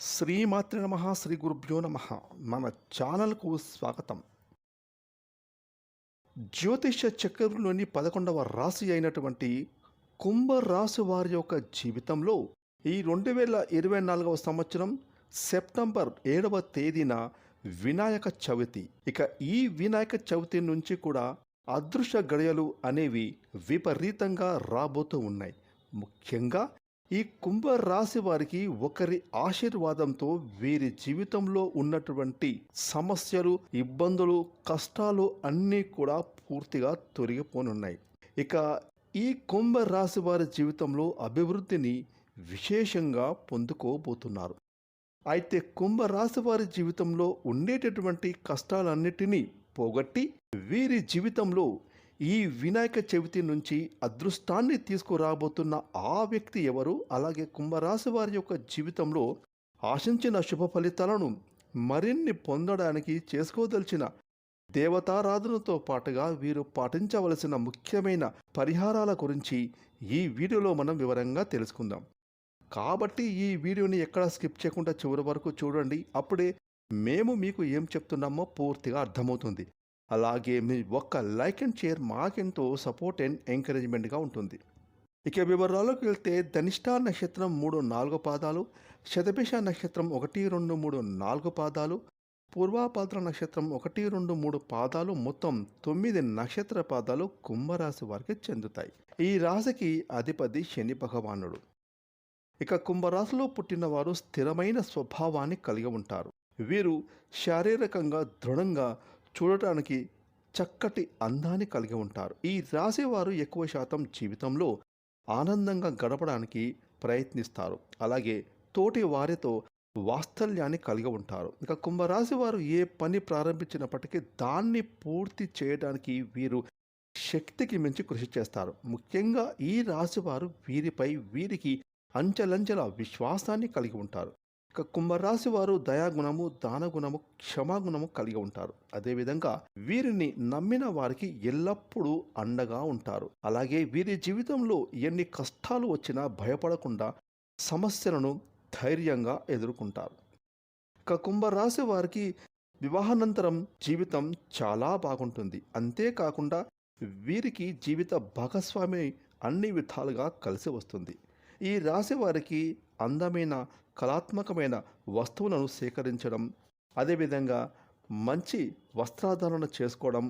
శ్రీమాతృ నమ శ్రీ గురుభ్యో నమ. మన ఛానల్కు స్వాగతం. జ్యోతిష చక్రంలోని పదకొండవ రాశి అయినటువంటి కుంభరాశి వారి యొక్క జీవితంలో ఈ రెండు వేల ఇరవై నాలుగవ సంవత్సరం సెప్టెంబర్ ఏడవ తేదీన వినాయక చవితి. ఇక ఈ వినాయక చవితి నుంచి కూడా అదృశ్య గడియలు అనేవి విపరీతంగా రాబోతూ ఉన్నాయి. ముఖ్యంగా ఈ కుంభ రాశి వారికి ఒకరి ఆశీర్వాదంతో వీరి జీవితంలో ఉన్నటువంటి సమస్యలు ఇబ్బందులు కష్టాలు అన్నీ కూడా పూర్తిగా తొలగిపోనున్నాయి. ఇక ఈ కుంభ రాశి వారి జీవితంలో అభివృద్ధిని విశేషంగా పొందుకోబోతున్నారు. అయితే కుంభ రాశి వారి జీవితంలో ఉండేటటువంటి కష్టాలన్నిటినీ పోగొట్టి వీరి జీవితంలో ఈ వినాయక చవితి నుంచి అదృష్టాన్ని తీసుకురాబోతున్న ఆ వ్యక్తి ఎవరు? అలాగే కుంభరాశి వారి యొక్క జీవితంలో ఆశించిన శుభ ఫలితాలను మరిన్ని పొందడానికి చేసుకోదలిచిన దేవతారాధనతో పాటుగా వీరు పాటించవలసిన ముఖ్యమైన పరిహారాల గురించి ఈ వీడియోలో మనం వివరంగా తెలుసుకుందాం. కాబట్టి ఈ వీడియోని ఎక్కడ స్కిప్ చేయకుండా చివరి వరకు చూడండి. అప్పుడే మేము మీకు ఏం చెప్తున్నామో పూర్తిగా అర్థమవుతుంది. అలాగే మీ ఒక్క లైక్ అండ్ షేర్ మాకెంతో సపోర్ట్ అండ్ ఎంకరేజ్మెంట్గా ఉంటుంది. ఇక వివరాల్లోకి వెళ్తే ధనిష్టా నక్షత్రం మూడు నాలుగు పాదాలు శతభిష నక్షత్రం ఒకటి రెండు మూడు నాలుగు పాదాలు పూర్వాపాత్ర నక్షత్రం ఒకటి రెండు మూడు పాదాలు మొత్తం తొమ్మిది నక్షత్ర పాదాలు కుంభరాశి వారికి చెందుతాయి. ఈ రాశికి అధిపతి శని భగవానుడు. ఇక కుంభరాశిలో పుట్టినవారు స్థిరమైన స్వభావాన్ని కలిగి ఉంటారు. వీరు శారీరకంగా దృఢంగా చూడటానికి చక్కటి అందాన్ని కలిగి ఉంటారు. ఈ రాసేవారు ఎక్కువ శాతం జీవితంలో ఆనందంగా గడపడానికి ప్రయత్నిస్తారు. అలాగే తోటి వారితో వాత్సల్యాన్ని కలిగి ఉంటారు. ఇక కుంభరాశి వారు ఏ పని ప్రారంభించినప్పటికీ దాన్ని పూర్తి చేయడానికి వీరు శక్తికి మించి కృషి చేస్తారు. ముఖ్యంగా ఈ రాశివారు వీరిపై వీరికి అంచెలంచెల విశ్వాసాన్ని కలిగి ఉంటారు. ఇక కుంభరాశి వారు దయాగుణము దానగుణము క్షమాగుణము కలిగి ఉంటారు. అదేవిధంగా వీరిని నమ్మిన వారికి ఎల్లప్పుడూ అండగా ఉంటారు. అలాగే వీరి జీవితంలో ఎన్ని కష్టాలు వచ్చినా భయపడకుండా సమస్యలను ధైర్యంగా ఎదుర్కొంటారు. ఇక కుంభరాశి వారికి వివాహానంతరం జీవితం చాలా బాగుంటుంది. అంతేకాకుండా వీరికి జీవిత భాగస్వామి అన్ని విధాలుగా కలిసి వస్తుంది. ఈ రాశి వారికి అందమైన కళాత్మకమైన వస్తువులను సేకరించడం అదేవిధంగా మంచి వస్త్రాధారణ చేసుకోవడం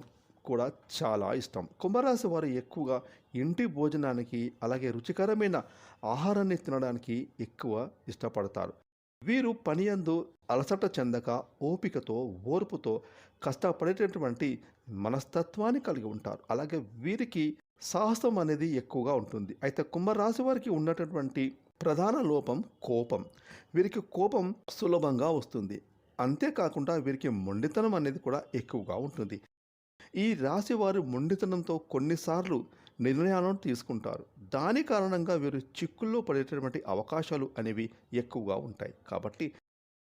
కూడా చాలా ఇష్టం. కుంభరాశి వారు ఎక్కువగా ఇంటి భోజనానికి అలాగే రుచికరమైన ఆహారాన్ని తినడానికి ఎక్కువ ఇష్టపడతారు. వీరు పనియందు అలసట చెందక ఓపికతో ఓర్పుతో కష్టపడేటటువంటి మనస్తత్వాన్ని కలిగి ఉంటారు. అలాగే వీరికి సాహసం అనేది ఎక్కువగా ఉంటుంది. అయితే కుంభరాశి వారికి ఉన్నటువంటి ప్రధాన లోపం కోపం. వీరికి కోపం సులభంగా వస్తుంది. అంతేకాకుండా వీరికి మొండితనం అనేది కూడా ఎక్కువగా ఉంటుంది. ఈ రాశి వారు మొండితనంతో కొన్నిసార్లు నిర్ణయాలను తీసుకుంటారు. దాని కారణంగా వీరు చిక్కుల్లో పడేటటువంటి అవకాశాలు అనేవి ఎక్కువగా ఉంటాయి. కాబట్టి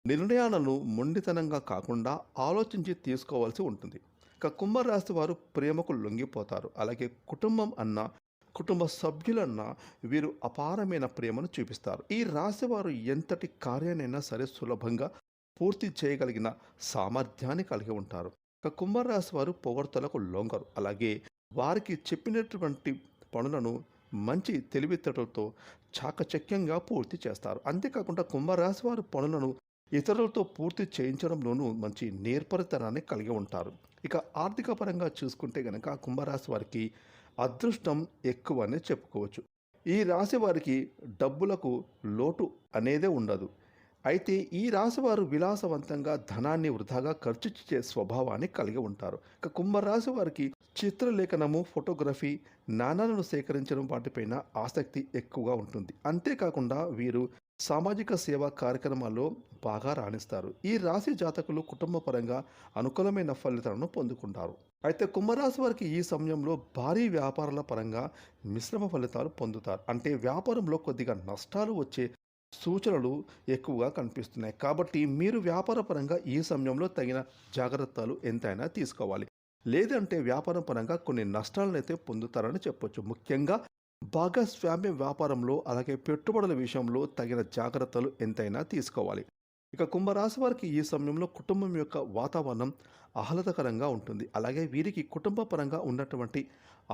నిర్ణయాలను మొండితనంగా కాకుండా ఆలోచించి తీసుకోవాల్సి ఉంటుంది. ఇక కుంభరాశి వారు ప్రేమకు లొంగిపోతారు. అలాగే కుటుంబం అన్న కుటుంబ సభ్యులన్న వీరు అపారమైన ప్రేమను చూపిస్తారు. ఈ రాశి వారు ఎంతటి కార్యానైనా సరే సులభంగా పూర్తి చేయగలిగిన సామర్థ్యాన్ని కలిగి ఉంటారు. ఇక కుంభరాశి వారు పొగడ్తలకు లొంగరు. అలాగే వారికి చెప్పినటువంటి పనులను మంచి తెలివితేటలతో చాకచక్యంగా పూర్తి చేస్తారు. అంతేకాకుండా కుంభరాశి వారు పనులను ఇతరులతో పూర్తి చేయించడంలోనూ మంచి నేర్పరితనాన్ని కలిగి ఉంటారు. ఇక ఆర్థిక పరంగా చూసుకుంటే గనక కుంభరాశి వారికి అదృష్టం ఎక్కువనే చెప్పుకోవచ్చు. ఈ రాశి వారికి డబ్బులకు లోటు అనేదే ఉండదు. అయితే ఈ రాశివారు విలాసవంతంగా ధనాన్ని వృధాగా ఖర్చు చేసే స్వభావాన్ని కలిగి ఉంటారు. ఇక కుంభరాశి వారికి చిత్రలేఖనము ఫోటోగ్రఫీ నాణాలను సేకరించడం వాటిపైన ఆసక్తి ఎక్కువగా ఉంటుంది. అంతేకాకుండా వీరు సామాజిక సేవా కార్యక్రమాల్లో బాగా రాణిస్తారు. ఈ రాశి జాతకులు కుటుంబ పరంగా అనుకూలమైన ఫలితాలను పొందుకుంటారు. అయితే కుంభరాశి వారికి ఈ సమయంలో భారీ వ్యాపారాల పరంగా మిశ్రమ ఫలితాలు పొందుతారు. అంటే వ్యాపారంలో కొద్దిగా నష్టాలు వచ్చే సూచనలు ఎక్కువగా కనిపిస్తున్నాయి. కాబట్టి మీరు వ్యాపార పరంగా ఈ సమయంలో తగిన జాగ్రత్తలు ఎంతైనా తీసుకోవాలి. లేదంటే వ్యాపారం పరంగా కొన్ని నష్టాలను అయితే పొందుతారని చెప్పొచ్చు. ముఖ్యంగా భాగస్వామ్య వ్యాపారంలో అలాగే పెట్టుబడుల విషయంలో తగిన జాగ్రత్తలు ఎంతైనా తీసుకోవాలి. ఇక కుంభరాశి వారికి ఈ సమయంలో కుటుంబం యొక్క వాతావరణం ఆహ్లాదకరంగా ఉంటుంది. అలాగే వీరికి కుటుంబ పరంగా ఉన్నటువంటి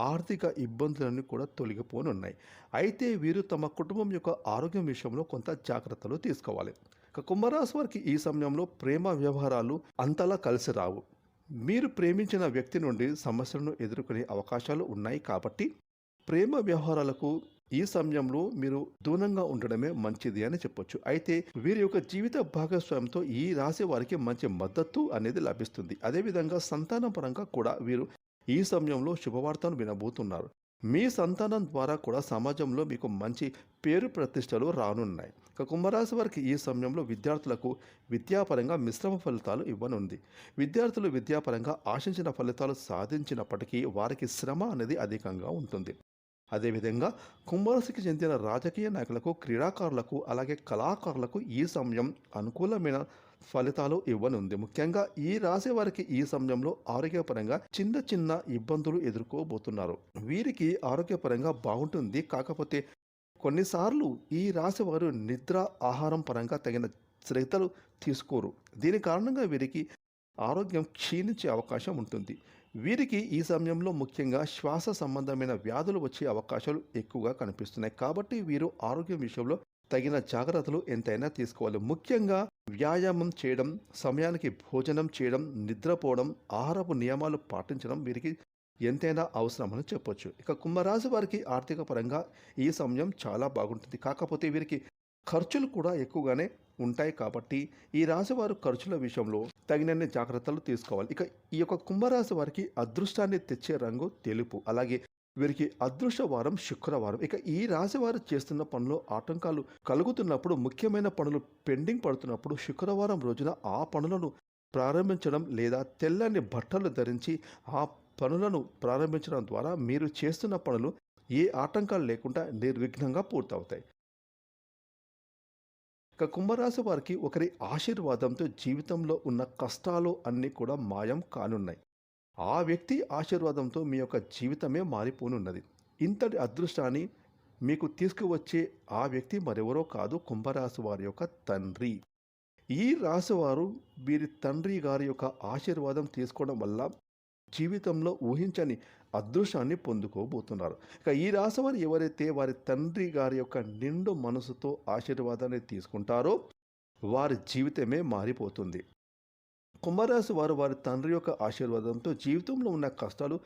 ఆర్థిక ఇబ్బందులన్నీ కూడా తొలగిపోనున్నాయి. అయితే వీరు తమ కుటుంబం యొక్క ఆరోగ్యం విషయంలో కొంత జాగ్రత్తలు తీసుకోవాలి. ఇక కుంభరాశి వారికి ఈ సమయంలో ప్రేమ వ్యవహారాలు అంతలా కలిసి రావు. మీరు ప్రేమించిన వ్యక్తి నుండి సమస్యలను ఎదుర్కొనే అవకాశాలు ఉన్నాయి కాబట్టి ప్రేమ వ్యవహారాలకు ఈ సమయంలో మీరు దూరంగా ఉండడమే మంచిది అని చెప్పొచ్చు. అయితే వీరి యొక్క జీవిత భాగస్వామ్యంతో ఈ రాశి వారికి మంచి మద్దతు అనేది లభిస్తుంది. అదేవిధంగా సంతానం పరంగా కూడా వీరు ఈ సమయంలో శుభవార్తను వినబోతున్నారు. మీ సంతానం ద్వారా కూడా సమాజంలో మీకు మంచి పేరు ప్రతిష్టలు రానున్నాయి. ఇక కుంభరాశి వారికి ఈ సమయంలో విద్యార్థులకు విద్యాపరంగా మిశ్రమ ఫలితాలు ఇవ్వనుంది. విద్యార్థులు విద్యాపరంగా ఆశించిన ఫలితాలు సాధించినప్పటికీ వారికి శ్రమ అనేది అధికంగా ఉంటుంది. అదేవిధంగా కుంభరాశికి చెందిన రాజకీయ నాయకులకు క్రీడాకారులకు అలాగే కళాకారులకు ఈ సమయం అనుకూలమైన ఫలితాలు ఇవ్వనుంది. ముఖ్యంగా ఈ రాశి వారికి ఈ సమయంలో ఆరోగ్యపరంగా చిన్న చిన్న ఇబ్బందులు ఎదుర్కోబోతున్నారు. వీరికి ఆరోగ్యపరంగా బాగుంటుంది. కాకపోతే కొన్నిసార్లు ఈ రాశి వారు నిద్ర ఆహారం పరంగా తగిన శ్రద్ధలు తీసుకోరు. దీని కారణంగా వీరికి ఆరోగ్యం క్షీణించే అవకాశం ఉంటుంది. వీరికి ఈ సమయంలో ముఖ్యంగా శ్వాస సంబంధమైన వ్యాధులు వచ్చే అవకాశాలు ఎక్కువగా కనిపిస్తున్నాయి. కాబట్టి వీరు ఆరోగ్యం విషయంలో తగిన జాగ్రత్తలు ఎంతైనా తీసుకోవాలి. ముఖ్యంగా వ్యాయామం చేయడం సమయానికి భోజనం చేయడం నిద్రపోవడం ఆహారపు నియమాలు పాటించడం వీరికి ఎంతైనా అవసరమని చెప్పొచ్చు. ఇక కుంభరాశి వారికి ఆర్థిక పరంగా ఈ సమయం చాలా బాగుంటుంది. కాకపోతే వీరికి ఖర్చులు కూడా ఎక్కువగానే ఉంటాయి కాబట్టి ఈ రాశి వారు ఖర్చుల విషయంలో తగినన్ని జాగ్రత్తలు తీసుకోవాలి. ఇక ఈ యొక్క కుంభరాశి వారికి అదృష్టాన్ని తెచ్చే రంగు తెలుపు. అలాగే వీరికి అదృష్ట వారం శుక్రవారం. ఇక ఈ రాశి వారు చేస్తున్న పనులు ఆటంకాలు కలుగుతున్నప్పుడు ముఖ్యమైన పనులు పెండింగ్ పడుతున్నప్పుడు శుక్రవారం రోజున ఆ పనులను ప్రారంభించడం లేదా తెల్లని బట్టలు ధరించి ఆ పనులను ప్రారంభించడం ద్వారా మీరు చేస్తున్న పనులు ఏ ఆటంకాలు లేకుండా నిర్విఘ్నంగా పూర్తవుతాయి. ఇక కుంభరాశి వారికి ఒకరి ఆశీర్వాదంతో జీవితంలో ఉన్న కష్టాలు అన్నీ కూడా మాయం కానున్నాయి. ఆ వ్యక్తి ఆశీర్వాదంతో మీ యొక్క జీవితమే మారిపోనున్నది. ఇంతటి అదృష్టాన్ని మీకు తీసుకువచ్చే ఆ వ్యక్తి మరెవరో కాదు కుంభరాశి వారి యొక్క తండ్రి. ఈ రాశివారు వీరి తండ్రి గారి యొక్క ఆశీర్వాదం తీసుకోవడం వల్ల జీవితంలో ఊహించని అదృశ్యాన్ని పొందుకోబోతున్నారు. ఇక ఈ రాశివారు ఎవరైతే వారి తండ్రి గారి యొక్క నిండు మనసుతో ఆశీర్వాదాన్ని తీసుకుంటారో వారి జీవితమే మారిపోతుంది. కుంభరాశి వారు వారి తండ్రి యొక్క ఆశీర్వాదంతో జీవితంలో ఉన్న కష్టాలు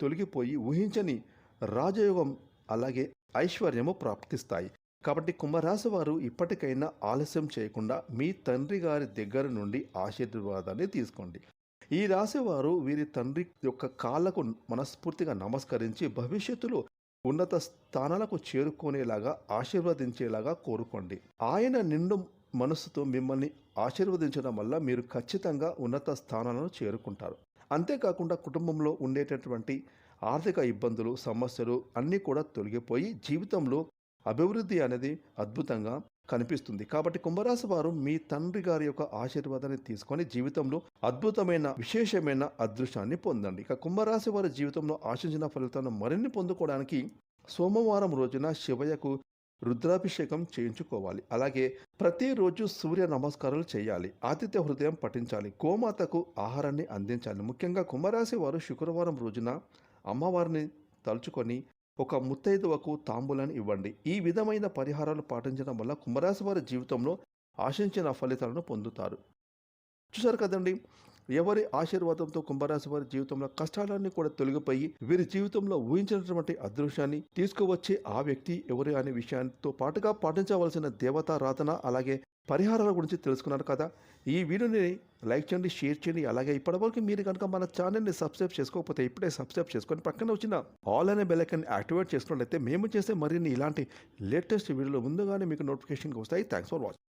తొలగిపోయి ఊహించని రాజయోగం అలాగే ఐశ్వర్యము ప్రాప్తిస్తాయి. కాబట్టి కుంభరాశి వారు ఇప్పటికైనా ఆలస్యం చేయకుండా మీ తండ్రి గారి దగ్గర నుండి ఆశీర్వాదాన్ని తీసుకోండి. ఈ రాశి వారు వీరి తండ్రి యొక్క కాళ్ళకు మనస్ఫూర్తిగా నమస్కరించి భవిష్యత్తులో ఉన్నత స్థానాలకు చేరుకునేలాగా ఆశీర్వదించేలాగా కోరుకోండి. ఆయన నిండు మనస్సుతో మిమ్మల్ని ఆశీర్వదించడం వల్ల మీరు ఖచ్చితంగా ఉన్నత స్థానాలను చేరుకుంటారు. అంతేకాకుండా కుటుంబంలో ఉండేటటువంటి ఆర్థిక ఇబ్బందులు సమస్యలు అన్నీ కూడా తొలగిపోయి జీవితంలో అభివృద్ధి అనేది అద్భుతంగా కనిపిస్తుంది. కాబట్టి కుంభరాశి వారు మీ తండ్రి గారి యొక్క ఆశీర్వాదాన్ని తీసుకొని జీవితంలో అద్భుతమైన విశేషమైన అదృష్టాన్ని పొందండి. ఇక కుంభరాశి వారి జీవితంలో ఆశించిన ఫలితాలను మరిన్ని పొందుకోవడానికి సోమవారం రోజున శివయ్యకు రుద్రాభిషేకం చేయించుకోవాలి. అలాగే ప్రతిరోజు సూర్య నమస్కారాలు చేయాలి. ఆతిథ్య హృదయం పఠించాలి. గోమాతకు ఆహారాన్ని అందించాలి. ముఖ్యంగా కుంభరాశి వారు శుక్రవారం రోజున అమ్మవారిని తలుచుకొని ఒక ముత్తైదువకు తాంబూలాన్ని ఇవ్వండి. ఈ విధమైన పరిహారాలు పాటించడం వల్ల కుంభరాశి వారి జీవితంలో ఆశించిన ఫలితాలను పొందుతారు. చూసారు కదండి ఎవరి ఆశీర్వాదంతో కుంభరాశి వారి జీవితంలో కష్టాలన్నీ కూడా తొలగిపోయి వీరి జీవితంలో ఊహించినటువంటి అదృశ్యాన్ని తీసుకువచ్చే ఆ వ్యక్తి ఎవరు అనే విషయంతో పాటుగా పాటించవలసిన దేవతారాధన అలాగే పరిహారాల గురించి తెలుసుకున్నారు కదా. ఈ వీడియోని లైక్ చేయండి షేర్ చేయండి. అలాగే ఇప్పటివరకు మీరు కనుక మన ఛానల్ని సబ్స్క్రైబ్ చేసుకోకపోతే ఇప్పుడే సబ్స్క్రైబ్ చేసుకొని పక్కన వచ్చిన ఆల్ అనే బెల్ ఐకాన్ యాక్టివేట్ చేసుకున్నట్లయితే మేము చేసే మరిన్ని ఇలాంటి లేటెస్ట్ వీడియోలు ముందుగానే మీకు నోటిఫికేషన్ వస్తాయి. Thanks for watching